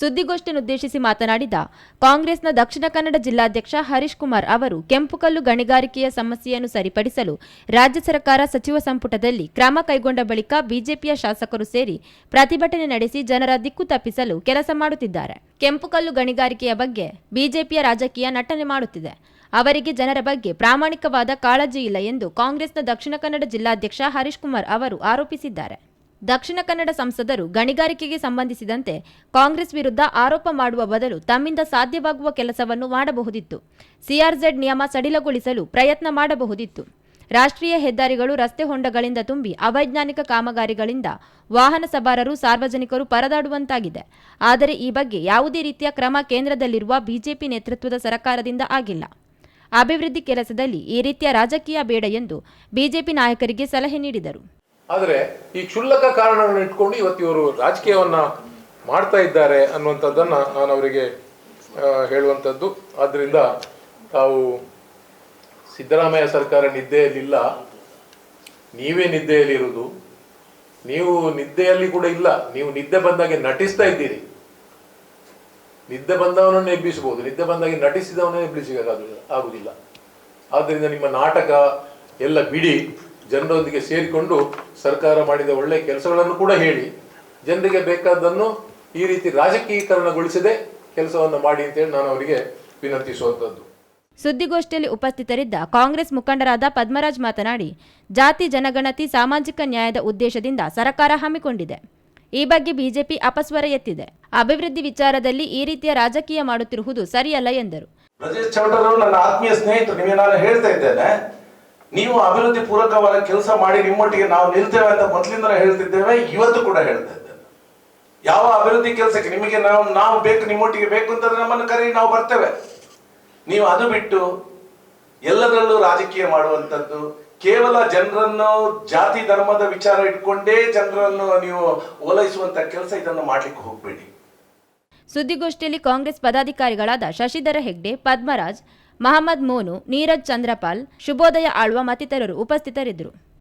ಸುದ್ದಿಗೋಷ್ಠಿಯನ್ನುದ್ದೇಶಿಸಿ ಮಾತನಾಡಿದ ಕಾಂಗ್ರೆಸ್ನ ದಕ್ಷಿಣ ಕನ್ನಡ ಜಿಲ್ಲಾಧ್ಯಕ್ಷ ಹರೀಶ್ ಕುಮಾರ್ ಅವರು ಕೆಂಪುಕಲ್ಲು ಗಣಿಗಾರಿಕೆಯ ಸಮಸ್ಯೆಯನ್ನು ಸರಿಪಡಿಸಲು ರಾಜ್ಯ ಸರ್ಕಾರ ಸಚಿವ ಸಂಪುಟದಲ್ಲಿ ಕ್ರಮ ಕೈಗೊಂಡ ಬಳಿಕ ಬಿಜೆಪಿಯ ಶಾಸಕರು ಸೇರಿ ಪ್ರತಿಭಟನೆ ನಡೆಸಿ ಜನರ ದಿಕ್ಕು ತಪ್ಪಿಸಲು ಕೆಲಸ ಮಾಡುತ್ತಿದ್ದಾರೆ. ಕೆಂಪುಕಲ್ಲು ಗಣಿಗಾರಿಕೆಯ ಬಗ್ಗೆ ಬಿಜೆಪಿಯ ರಾಜಕೀಯ ನಟನೆ ಮಾಡುತ್ತಿದೆ. ಅವರಿಗೆ ಜನರ ಬಗ್ಗೆ ಪ್ರಾಮಾಣಿಕವಾದ ಕಾಳಜಿ ಇಲ್ಲ ಎಂದು ಕಾಂಗ್ರೆಸ್ನ ದಕ್ಷಿಣ ಕನ್ನಡ ಜಿಲ್ಲಾಧ್ಯಕ್ಷ ಹರೀಶ್ ಕುಮಾರ್ ಅವರು ಆರೋಪಿಸಿದ್ದಾರೆ. ದಕ್ಷಿಣ ಕನ್ನಡ ಸಂಸದರು ಗಣಿಗಾರಿಕೆಗೆ ಸಂಬಂಧಿಸಿದಂತೆ ಕಾಂಗ್ರೆಸ್ ವಿರುದ್ಧ ಆರೋಪ ಮಾಡುವ ಬದಲು ತಮ್ಮಿಂದ ಸಾಧ್ಯವಾಗುವ ಕೆಲಸವನ್ನು ಮಾಡಬಹುದಿತ್ತು. ಸಿಆರ್ಜೆಡ್ ನಿಯಮ ಸಡಿಲಗೊಳಿಸಲು ಪ್ರಯತ್ನ ಮಾಡಬಹುದಿತ್ತು. ರಾಷ್ಟ್ರೀಯ ಹೆದ್ದಾರಿಗಳು, ರಸ್ತೆ ಹೊಂಡಗಳಿಂದ ತುಂಬಿ ಅವೈಜ್ಞಾನಿಕ ಕಾಮಗಾರಿಗಳಿಂದ ವಾಹನ ಸವಾರರು, ಸಾರ್ವಜನಿಕರು ಪರದಾಡುವಂತಾಗಿದೆ. ಆದರೆ ಈ ಬಗ್ಗೆ ಯಾವುದೇ ರೀತಿಯ ಕ್ರಮ ಕೇಂದ್ರದಲ್ಲಿರುವ ಬಿಜೆಪಿ ನೇತೃತ್ವದ ಸರ್ಕಾರದಿಂದ ಆಗಿಲ್ಲ. ಅಭಿವೃದ್ಧಿ ಕೆಲಸದಲ್ಲಿ ಈ ರೀತಿಯ ರಾಜಕೀಯ ಬೇಡ ಎಂದು ಬಿಜೆಪಿ ನಾಯಕರಿಗೆ ಸಲಹೆ ನೀಡಿದರು. ಆದರೆ ಈ ಕ್ಷುಲ್ಲಕ ಕಾರಣಗಳನ್ನು ಇಟ್ಕೊಂಡು ಇವತ್ತು ಇವರು ರಾಜಕೀಯವನ್ನ ಮಾಡ್ತಾ ಇದ್ದಾರೆ ಅನ್ನುವಂಥದ್ದನ್ನು ನಾನು ಅವರಿಗೆ ಹೇಳುವಂಥದ್ದು. ಆದ್ದರಿಂದ ತಾವು ಸಿದ್ದರಾಮಯ್ಯ ಸರ್ಕಾರ ನಿದ್ದೆಯಲ್ಲಿಲ್ಲ. ನೀವೇ ನಿದ್ದೆಯಲ್ಲಿರುವುದು. ನೀವು ನಿದ್ದೆಯಲ್ಲಿ ಕೂಡ ಇಲ್ಲ. ನೀವು ನಿದ್ದೆ ಬಂದಾಗೆ ನಟಿಸ್ತಾ ಇದ್ದೀರಿ. ನಿದ್ದೆ ಬಂದವನನ್ನು ಎಬ್ಬಿಸಬಹುದು. ನಿದ್ದೆ ಬಂದಾಗೆ ನಟಿಸಿದವನನ್ನು ಎಬ್ಬಿಸಬೇಕಾಗ ಆಗುದಿಲ್ಲ ಆದ್ದರಿಂದ ನಿಮ್ಮ ನಾಟಕ ಎಲ್ಲ ಬಿಡಿ. ಜನರೊಂದಿಗೆ ಸೇರಿಕೊಂಡು ಸರ್ಕಾರ ಮಾಡಿದ ಒಳ್ಳೆಯ ಕೆಲಸಗಳನ್ನು ಕೂಡ ಹೇಳಿ ಜನರಿಗೆ ಬೇಕಾದ್ದನ್ನು ಈ ರೀತಿ ರಾಜಕೀಯೀಕರಣಗೊಳಿಸದೆ ಕೆಲಸವನ್ನು ಮಾಡಿ ಅಂತೇಳಿ ನಾನು ಅವರಿಗೆ ವಿನಂತಿಸುವಂಥದ್ದು. ಸುದ್ದಿಗೋಷ್ಠಿಯಲ್ಲಿ ಉಪಸ್ಥಿತರಿದ್ದ ಕಾಂಗ್ರೆಸ್ ಮುಖಂಡರಾದ ಪದ್ಮರಾಜ್ ಮಾತನಾಡಿ ಜಾತಿ ಜನಗಣತಿ ಸಾಮಾಜಿಕ ನ್ಯಾಯದ ಉದ್ದೇಶದಿಂದ ಸರ್ಕಾರ ಹಮ್ಮಿಕೊಂಡಿದೆ. ಈ ಬಗ್ಗೆ ಬಿಜೆಪಿ ಅಪಸ್ವರ ಎತ್ತಿದೆ. ಅಭಿವೃದ್ಧಿ ವಿಚಾರದಲ್ಲಿ ಈ ರೀತಿಯ ರಾಜಕೀಯ ಮಾಡುತ್ತಿರುವುದು ಸರಿಯಲ್ಲ ಎಂದರು. ಬ್ರಜೇಶ್ ಚೌಟರು ನನ್ನ ಆತ್ಮೀಯ ಸ್ನೇಹಿತರು ನೀವು ಅಭಿವೃದ್ಧಿ ಪೂರಕವಾದ ಕೆಲಸ ಮಾಡಿ ನಿಮ್ಮೊಟ್ಟಿಗೆ ನಾವು ನಿಲ್ತೇವೆ ಅಂತ ಮೊದಲಿಂದ ಹೇಳ್ತಿದ್ದೇವೆ, ಇವತ್ತು ಕೂಡ ಹೇಳ್ತಾ ಯಾವ ಅಭಿವೃದ್ಧಿ ಕೆಲಸಕ್ಕೆ ನಿಮಗೆ ನಾವು ನಾವು ಬೇಕು, ನಿಮ್ಮೊಟ್ಟಿಗೆ ಬೇಕು ಅಂತಂದ್ರೆ ನಮ್ಮನ್ನು ಕರಿ ನಾವು ಬರ್ತೇವೆ. ನೀವು ಅದು ಬಿಟ್ಟು ಎಲ್ಲದರಲ್ಲೂ ರಾಜಕೀಯ ಮಾಡುವಂಥದ್ದು, ಕೇವಲ ಜನರನ್ನು ಜಾತಿ ಧರ್ಮದ ವಿಚಾರ ಇಟ್ಕೊಂಡೇ ಜನರನ್ನು ನೀವು ಓಲೈಸುವಂತ ಕೆಲಸ ಇದನ್ನು ಮಾಡ್ಲಿಕ್ಕೆ ಹೋಗ್ಬೇಡಿ. ಸುದ್ದಿಗೋಷ್ಠಿಯಲ್ಲಿ ಕಾಂಗ್ರೆಸ್ ಪದಾಧಿಕಾರಿಗಳಾದ ಶಶಿಧರ ಹೆಗ್ಡೆ, ಪದ್ಮರಾಜ್ ಮಹಮ್ಮದ್ ಮೋನು ನೀರಜ್ ಚಂದ್ರಪಾಲ್ ಶುಭೋದಯ ಆಳ್ವ ಮತ್ತಿತರರು ಉಪಸ್ಥಿತರಿದ್ದರು.